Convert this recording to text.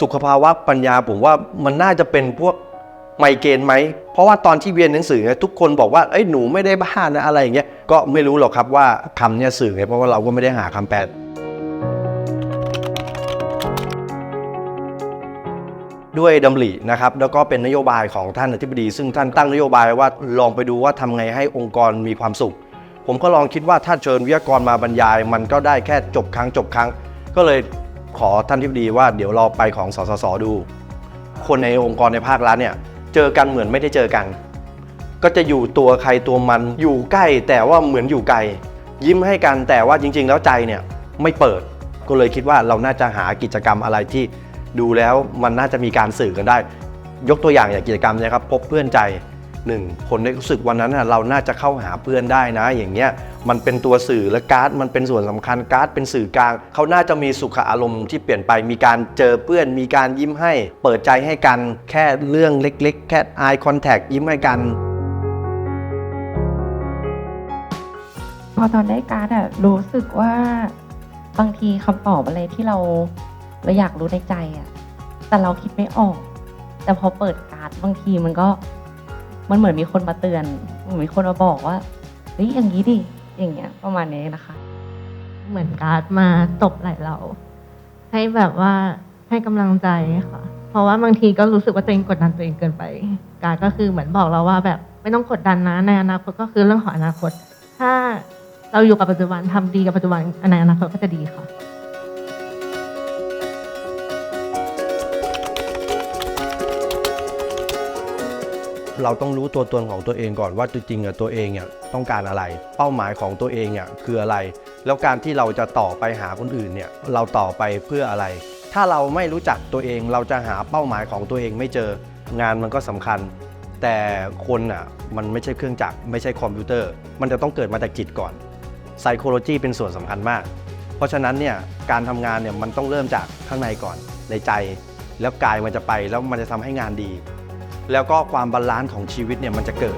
สุขภาวะปัญญาผมว่ามันน่าจะเป็นพวกไมเกรนไหม เพราะว่าตอนที่เรียนหนังสือเนี่ยทุกคนบอกว่าเอ้ยหนูไม่ได้บ้านะอะไรอย่างเงี้ย ก็ไม่รู้หรอกครับว่าคำเนี่ยสื่อไงเพราะว่าเราก็ไม่ได้หาคำแปลด้วยดำรินะครับแล้วก็เป็นนโยบายของท่านอธิบดี ซึ่งท่านตั้งนโยบายว่าลองไปดูว่าทำไงให้องค์กรมีความสุข ผมก็ลองคิดว่าถ้าเชิญวิทยากรมาบรรยาย มันก็ได้แค่จบครั้งจบครั้ง ก็เลย ขอท่านอธิบดีว่าเดี๋ยวเราไปของสสสดู คนในองค์กรในภาครัฐเนี่ยเจอกันเหมือนไม่ได้เจอกัน ก็จะอยู่ตัวใครตัวมันอยู่ใกล้แต่ว่าเหมือนอยู่ไกล ยิ้มให้กันแต่ว่าจริง ๆ แล้วใจเนี่ยไม่เปิดก็เลยคิดว่าเราน่าจะหากิจกรรมอะไรที่ดูแล้วมันน่าจะมีการสื่อกันได้ ยกตัวอย่างอย่างกิจกรรมนะครับ พบเพื่อนใจ หนึ่งคนได้รู้สึกวันนั้นเราน่าจะเข้าหาเพื่อนได้นะ อย่างเงี้ยมันเป็นตัวสื่อและการ์ดมันเป็นส่วนสำคัญการ์ดเป็นสื่อกลางเขาน่าจะมีสุขอารมณ์ที่เปลี่ยนไปมีการเจอเพื่อน มีการยิ้มให้ เปิดใจให้กันแค่เรื่องเล็ก ๆ แค่ eye contact ยิ้มให้กันพอตอนได้การ์ดอะรู้สึกว่าบางทีคำตอบอะไรที่เราเราอยากรู้ในใจอะแต่เราคิดไม่ออก แต่พอเปิดการ์ดบางทีมันก็ มันเหมือนมีคนมาเตือนเหมือนมีคนมาบอกว่าเฮ้ยอย่างนี้ดิอย่างเงี้ย ประมาณนี้นะคะ เหมือนการ์ดมาตบไหล่เรา ให้แบบว่าให้กำลังใจค่ะ เพราะว่าบางทีก็รู้สึกว่าตัวเองกดดันตัวเองเกินไป การ์ดก็คือเหมือนบอกเราว่าแบบไม่ต้องกดดันนะในอนาคตก็คือเรื่องของอนาคต ถ้าเราอยู่กับปัจจุบันทำดีกับปัจจุบันในอนาคตก็จะดีค่ะ เราต้องรู้ตัวตนของตัวเองก่อนว่าจริงๆตัวเองอะต้องการอะไร เป้าหมายของตัวเองอะคืออะไร แล้วการที่เราจะต่อไปหาคนอื่นเนี่ยเราต่อไปเพื่ออะไร ถ้าเราไม่รู้จักตัวเองเราจะหาเป้าหมายของตัวเองไม่เจองานมันก็สำคัญ แต่คนอะมันไม่ใช่เครื่องจักรไม่ใช่คอมพิวเตอร์ มันจะต้องเกิดมาจากจิตก่อน psychology เป็นส่วนสำคัญมาก เพราะฉะนั้นเนี่ยการทำงานเนี่ยมันต้องเริ่มจากข้างในก่อนในใจ แล้วกายมันจะไปแล้วมันจะทำให้งานดี แล้วก็ความบาลานซ์ของชีวิตเนี่ยมันจะเกิด